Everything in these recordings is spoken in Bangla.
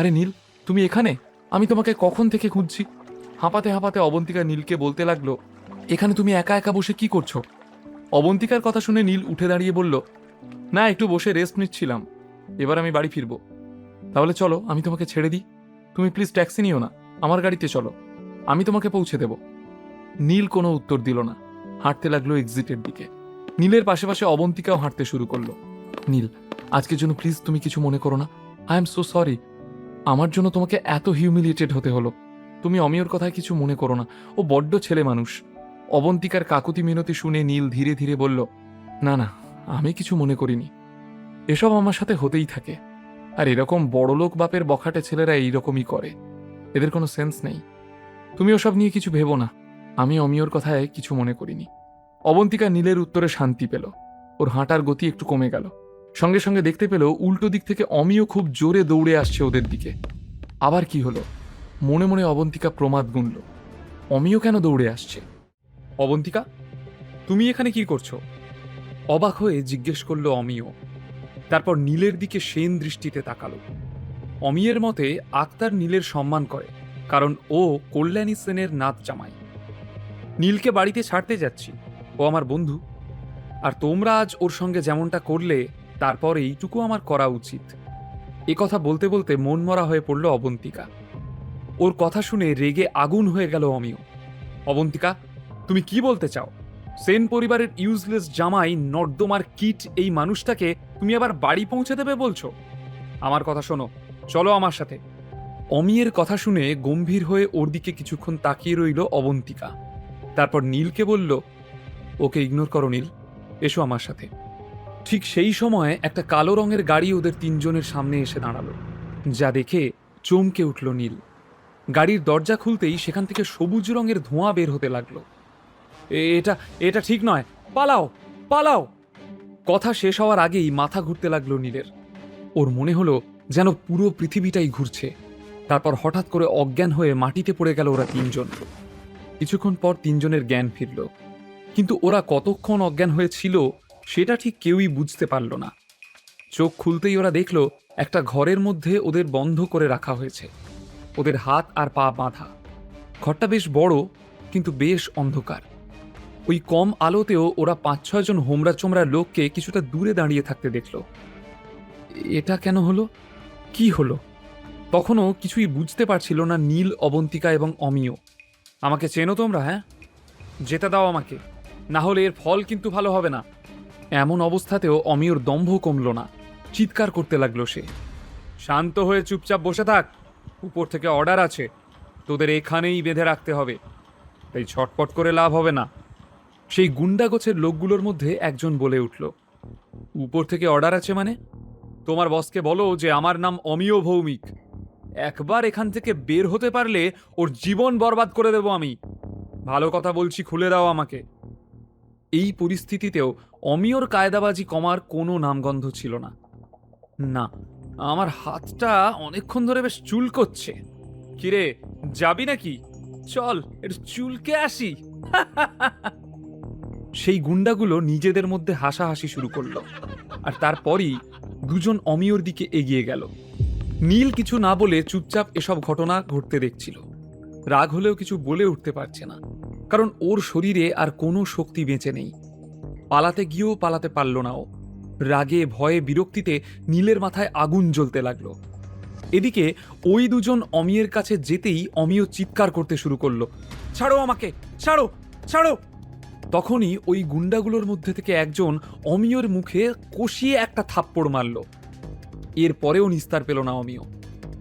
আরে নীল, তুমি এখানে? আমি তোমাকে কখন থেকে খুঁজছি? হাঁপাতে হাঁপাতে অবন্তিকা নীলকে বলতে লাগল, এখানে তুমি একা একা বসে কি করছ? অবন্তিকার কথা শুনে নীল উঠে দাঁড়িয়ে বলল, না, একটু বসে রেস্ট নিচ্ছিলাম। এবার আমি বাড়ি ফিরবো। তাহলে চলো, আমি তোমাকে ছেড়ে দিই। তুমি প্লিজ ট্যাক্সি নিও না, আমার গাড়িতে চলো। আমি তোমাকে পৌঁছে দেব। নীল কোনো উত্তর দিল না। হাঁটতে লাগল এক্সিটের দিকে। নীলের পাশে অবন্তিকাও হাঁটতে শুরু করল। নীল, আজকের জন্য প্লিজ তুমি কিছু মনে করো না। আই এম সো সরি আমার জন্য তোমাকে এত হিউমিলিয়েটেড হতে হলো। তুমি অমিয়র কথায় কিছু মনে করো না। ও বড্ড ছেলে মানুষ। অবন্তিকার কাকুতি মিনতি শুনে নীল ধীরে ধীরে বলল, না না, আমি কিছু মনে করিনি। এসব আমার সাথে হতেই থাকে। আর এরকম বড়লোক বাপের বখাটে ছেলেরা এইরকমই করে। এদের কোনো সেন্স নেই। তুমি ওসব নিয়ে কিছু ভেবো না। আমি অমিয়র কথায় কিছু মনে করিনি। অবন্তিকা নীলের উত্তরে শান্তি পেল। ওর হাঁটার গতি একটু কমে গেল। সঙ্গে সঙ্গে দেখতে পেল উল্টো দিক থেকে অমিও খুব জোরে দৌড়ে আসছে ওদের দিকে। আবার কি হলো? মনে মনে অবন্তিকা প্রমাদ গুনল। অমিও কেন দৌড়ে আসছে? অবন্তিকা, তুমি এখানে কি করছ? অবাক হয়ে জিজ্ঞেস করল অমিও। তারপর নীলের দিকে সেন দৃষ্টিতে তাকালো। অমিয়ের মতে আক্তার নীলের সম্মান করে, কারণ ও কল্যাণী সেনের নাচ জামাই। নীলকে বাড়িতে ছাড়তে যাচ্ছি। ও আমার বন্ধু। আর তোমরা আজ ওর সঙ্গে যেমনটা করলে তারপর এইটুকু আমার করা উচিত। এ কথা বলতে বলতে মনমরা হয়ে পড়ল অবন্তিকা। ওর কথা শুনে রেগে আগুন হয়ে গেল অমিয়। অবন্তিকা, তুমি কি বলতে চাও? সেন পরিবারের ইউজলেস জামাই নর্দমার কিট এই মানুষটাকে তুমি আবার বাড়ি পৌঁছে দেবে বলছো? আমার কথা শোনো, চলো আমার সাথে। অমিয়ের কথা শুনে গম্ভীর হয়ে ওর দিকে কিছুক্ষণ তাকিয়ে রইল অবন্তিকা। তারপর নীলকে বলল, ওকে ইগনোর করো নীল, এসো আমার সাথে। ঠিক সেই সময় একটা কালো রঙের গাড়ি ওদের তিনজনের সামনে এসে দাঁড়াল, যা দেখে চমকে উঠল নীল। গাড়ির দরজা খুলতেই সেখান থেকে সবুজ রঙের ধোঁয়া বের হতে লাগল। এটা এটা ঠিক নয়, পালাও পালাও। কথা শেষ হওয়ার আগেই মাথা ঘুরতে লাগল নীলের। ওর মনে হলো যেন পুরো পৃথিবীটাই ঘুরছে। তারপর হঠাৎ করে অজ্ঞান হয়ে মাটিতে পড়ে গেল ওরা তিনজন। কিছুক্ষণ পর তিনজনের জ্ঞান ফিরল। কিন্তু ওরা কতক্ষণ অজ্ঞান হয়েছিল সেটা ঠিক কেউই বুঝতে পারল না। চোখ খুলতেই ওরা দেখল একটা ঘরের মধ্যে ওদের বন্ধ করে রাখা হয়েছে। ওদের হাত আর পা বাঁধা। ঘরটা বেশ বড়, কিন্তু বেশ অন্ধকার। ওই কম আলোতেও ওরা পাঁচ ছয়জন হোমরা চোমরা লোককে কিছুটা দূরে দাঁড়িয়ে থাকতে দেখল। এটা কেন হলো? কি হলো? তখনও কিছুই বুঝতে পারছিল না নীল অবন্তিকা এবং অমিয়। আমাকে চেনো তোমরা হ্যাঁ? যেতে দাও আমাকে। না হলে এর ফল কিন্তু ভালো হবে না। এমন অবস্থাতেও অমিয়র দম্ভ কমল না। চিৎকার করতে লাগল সে। শান্ত হয়ে চুপচাপ বসে থাক। উপর থেকে অর্ডার আছে। তোদের এখানেই বেঁধে রাখতে হবে। তাই ছটপট করে লাভ হবে না। সেই গুন্ডা গোছের লোকগুলোর মধ্যে একজন বলে উঠল, উপর থেকে অর্ডার আছে মানে? তোমার বসকে বলো যে আমার নাম অমিয় ভৌমিক। একবার এখান থেকে বের হতে পারলে ওর জীবন বরবাদ করে দেব আমি। ভালো কথা বলছি, খুলে দাও আমাকে। এই পরিস্থিতিতেও অমিয়র কায়দাবাজি কমার কোনো নামগন্ধ ছিল না। না, আমার হাতটা অনেকক্ষণ ধরে বেশ চুল করছে কিরে, যাবি নাকি? চল, একটু চুলকে আসি। সেই গুন্ডাগুলো নিজেদের মধ্যে হাসাহাসি শুরু করল, আর তারপরই দুজন অমিয়র দিকে এগিয়ে গেল। নীল কিছু না বলে চুপচাপ এসব ঘটনা ঘটতে দেখছিল। রাগ হলেও কিছু বলে উঠতে পারছে না, কারণ ওর শরীরে আর কোনো শক্তি বেঁচে নেই। পালাতে গিয়েও পালাতে পারল না ও। রাগে, ভয়ে, বিরক্তিতে নীলের মাথায় আগুন জ্বলতে লাগল। এদিকে ওই দুজন অমিয়ের কাছে যেতেই অমিয় চিৎকার করতে শুরু করল, ছাড়ো আমাকে, ছাড়ো ছাড়ো! তখনই ওই গুন্ডাগুলোর মধ্যে থেকে একজন অমিয়র মুখে কষিয়ে একটা থাপ্পড় মারল। এর পরেও নিস্তার পেল না অমিয়।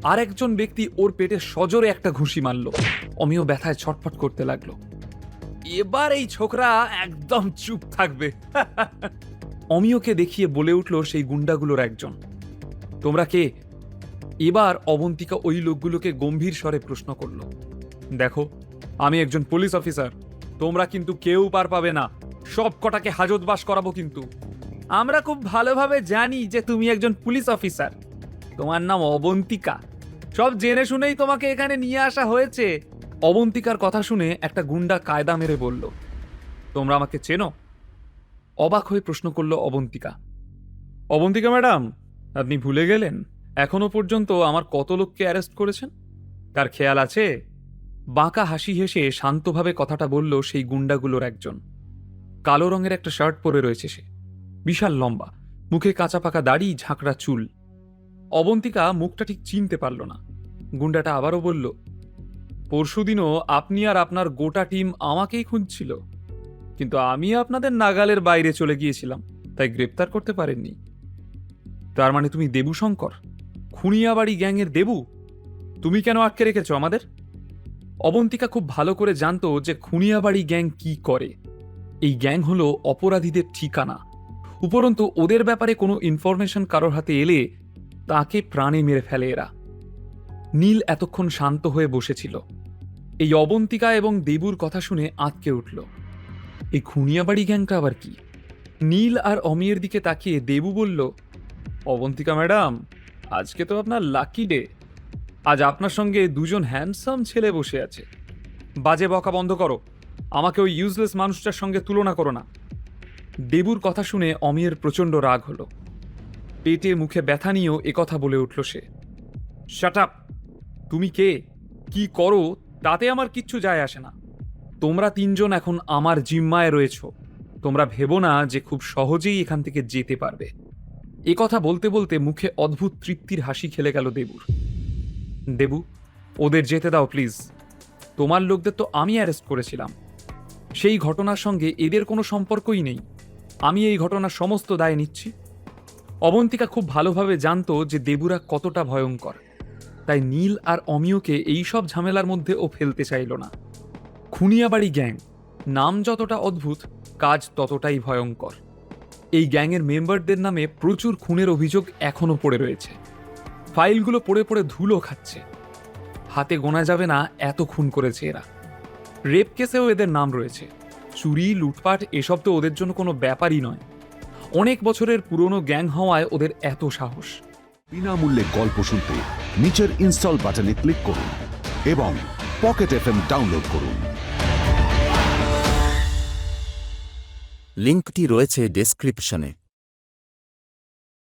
আর একজন ব্যক্তি ওর পেটে সজোরে একটা ঘুষি মারল। অমিয় ব্যথায় ছটফট করতে লাগল। এবার এই ছোকরা একদম চুপ থাকবে। অমিয়কে দেখিয়ে বলে উঠল সেই গুন্ডাগুলোর একজন। তোমরা কে? এবার অবন্তিকা ওই লোকগুলোকে গম্ভীর স্বরে প্রশ্ন করল। দেখো, আমি একজন পুলিশ অফিসার। তোমরা কিন্তু কেউ পার পাবে না। সব কটাকে হাজতবাস করাবো কিন্তু। আমরা খুব ভালোভাবে জানি যে তুমি একজন পুলিশ অফিসার। তোমার নাম অবন্তিকা। সব জেনে শুনেই তোমাকে এখানে নিয়ে আসা হয়েছে। অবন্তিকার কথা শুনে একটা গুন্ডা কায়দা মেরে বলল, তোমরা আমাকে চেনো? অবাক হয়ে প্রশ্ন করল অবন্তিকা অবন্তিকা ম্যাডাম, আপনি ভুলে গেলেন? এখনও পর্যন্ত আমার কত লোককে অ্যারেস্ট করেছেন? তার খেয়াল আছে? বাঁকা হাসি হেসে শান্তভাবে কথাটা বলল সেই গুন্ডাগুলোর একজন। কালো রঙের একটা শার্ট পরে রয়েছে সে, বিশাল লম্বা, মুখে কাঁচা পাকা দাড়ি, ঝাঁকড়া চুল। অবন্তিকা মুখটা ঠিক চিনতে পারল না। গুন্ডাটা আবারও বলল পরশুদিনও আপনি আর আপনার গোটা টিম আমাকেই খুঁজছিল। কিন্তু আমি আপনাদের নাগালের বাইরে চলে গিয়েছিলাম, তাই গ্রেপ্তার করতে পারেননি। তার মানে তুমি দেবু শঙ্কর খুনিয়াবাড়ি গ্যাংয়ের দেবু? তুমি কেন আটকে রেখেছো আমাদের? অবন্তিকা খুব ভালো করে জানতো যে খুনিয়াবাড়ি গ্যাং কি করে। এই গ্যাং হলো অপরাধীদের ঠিকানা। উপরন্তু ওদের ব্যাপারে কোনো ইনফরমেশন কারোর হাতে এলে তাকে প্রাণে মেরে ফেলে এরা। নীল এতক্ষণ শান্ত হয়ে বসেছিল। এই অবন্তিকা এবং দেবুর কথা শুনে আঁতকে উঠল। এই খুনিয়াবাড়ি গ্যাংটা আবার কি? নীল আর অমিয়ের দিকে তাকিয়ে দেবু বলল, অবন্তিকা ম্যাডাম, আজকে তো আপনার লাকি ডে। আজ আপনার সঙ্গে দুজন হ্যান্ডসাম ছেলে বসে আছে। বাজে বকা বন্ধ করো। আমাকে ওই ইউজলেস মানুষটার সঙ্গে তুলনা করো না। দেবুর কথা শুনে অমিয়ের প্রচণ্ড রাগ হলো। পেটে মুখে ব্যথা নিয়েও একথা বলে উঠল সে। শাট তুমি কে? কি করো? তাতে আমার কিচ্ছু যায় আসে না। তোমরা তিনজন এখন আমার জিম্মায় রয়েছ। তোমরা ভেবো না যে খুব সহজেই এখান থেকে যেতে পারবে। এ কথা বলতে বলতে মুখে অদ্ভুত তৃপ্তির হাসি খেলে গেল দেবুর। দেবু, ওদের যেতে দাও প্লিজ। তোমার লোকদের তো আমি অ্যারেস্ট করেছিলাম। সেই ঘটনার সঙ্গে এদের কোনো সম্পর্কই নেই। আমি এই ঘটনার সমস্ত দায় নিচ্ছি। অবন্তিকা খুব ভালোভাবে জানতো যে দেবুরা কতটা ভয়ঙ্কর। তাই নীল আর অমিয়কে এই সব ঝামেলার মধ্যে ও ফেলতে চাইল না। খুনিয়াবাড়ি গ্যাং, নাম যতটা অদ্ভুত, কাজ ততটাই ভয়ঙ্কর। এই গ্যাংয়ের মেম্বারদের নামে প্রচুর খুনের অভিযোগ এখনও পড়ে রয়েছে। ফাইলগুলো পড়ে পড়ে ধুলো খাচ্ছে। হাতে গোনা যাবে না এত খুন করেছে এরা। রেপ কেসেও এদের নাম রয়েছে। চুরি, লুটপাট, এসব তো ওদের জন্য কোনো ব্যাপারই নয়। অনেক বছরের পুরনো গ্যাং হওয়ায় ওদের এত সাহস। বিনামূল্যে গল্প শুনতে নিচের ইনস্টল বাটনে ক্লিক করুন এবং পকেট এফ ডাউনলোড করুন। লিঙ্কটি রয়েছে ডেসক্রিপশনে